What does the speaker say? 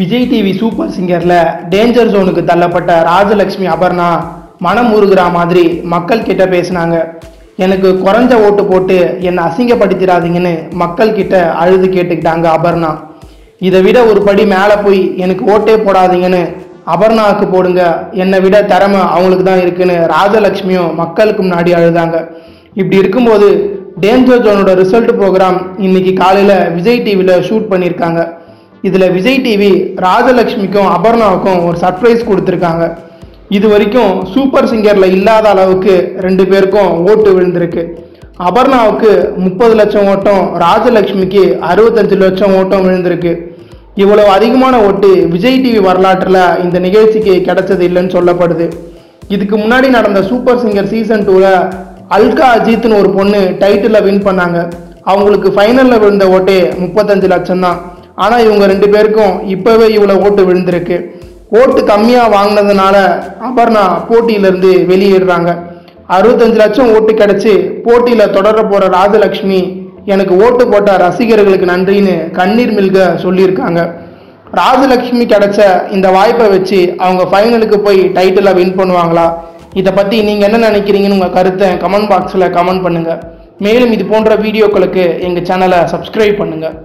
Vijay TV super சிங்கரில் danger ஜோனுக்கு தள்ளப்பட்ட ராஜலக்ஷ்மி அபர்ணா மனம் உருகிற மாதிரி மக்கள் கிட்ட பேசினாங்க. எனக்கு குறைஞ்ச ஓட்டு போட்டு என்னை அசிங்கப்படுத்திடாதீங்கன்னு மக்கள் கிட்ட அழுது கேட்டுக்கிட்டாங்க அபர்ணா. இதை விட ஒரு படி மேலே போய் எனக்கு ஓட்டே போடாதீங்கன்னு அபர்ணாவுக்கு போடுங்க. என்னை விட திறமை அவங்களுக்கு தான் இருக்குன்னு ராஜலக்ஷ்மியும் மக்களுக்கு முன்னாடி அழுதாங்க. இப்படி இருக்கும்போது டேஞ்சர் ஜோனோட ரிசல்ட் ப்ரோக்ராம் இன்னைக்கு காலையில் விஜய் டிவியில் ஷூட் பண்ணியிருக்காங்க. இதில் விஜய் டிவி ராஜலக்ஷ்மிக்கும் அபர்ணாவுக்கும் ஒரு சர்ப்ரைஸ் கொடுத்துருக்காங்க. இது வரைக்கும் சூப்பர் சிங்கரில் இல்லாத அளவுக்கு ரெண்டு பேருக்கும் ஓட்டு விழுந்திருக்கு. அபர்ணாவுக்கு முப்பது லட்சம் ஓட்டம் ராஜலக்ஷ்மிக்கு அறுபத்தஞ்சு லட்சம் ஓட்டம் விழுந்திருக்கு. இவ்வளவு அதிகமான ஓட்டு விஜய் டிவி வரலாற்றில் இந்த நிகழ்ச்சிக்கு கிடைச்சது இல்லைன்னு சொல்லப்படுது. இதுக்கு முன்னாடி நடந்த சூப்பர் சிங்கர் சீசன் டூவில் அல்கா அஜித்னு ஒரு பொண்ணு டைட்டிலில் வின் பண்ணாங்க. அவங்களுக்கு ஃபைனலில் விழுந்த ஓட்டே முப்பத்தஞ்சு லட்சம் தான் ஆனால் இவங்க ரெண்டு பேருக்கும் இப்போவே இவ்வளோ ஓட்டு விழுந்திருக்கு. ஓட்டு கம்மியாக வாங்கினதுனால அபர்ணா போட்டியிலிருந்து வெளியேறுறாங்க. அறுபத்தஞ்சு லட்சம் ஓட்டு கிடைச்சி போட்டியில் தொடர போகிற ராஜலக்ஷ்மி எனக்கு ஓட்டு போட்ட ரசிகர்களுக்கு நன்றின்னு கண்ணீர் மில்க சொல்லியிருக்காங்க. ராஜலக்ஷ்மி கிடைச்ச இந்த வாய்ப்பை வச்சு அவங்க ஃபைனலுக்கு போய் டைட்டிலை வின் பண்ணுவாங்களா? இதை பற்றி நீங்கள் என்ன நினைக்கிறீங்கன்னு உங்கள் கருத்தை கமெண்ட் பாக்ஸில் கமெண்ட் பண்ணுங்கள் மேலும் இது போன்ற வீடியோக்களுக்கு எங்கள் சேனலை சப்ஸ்கிரைப் பண்ணுங்கள்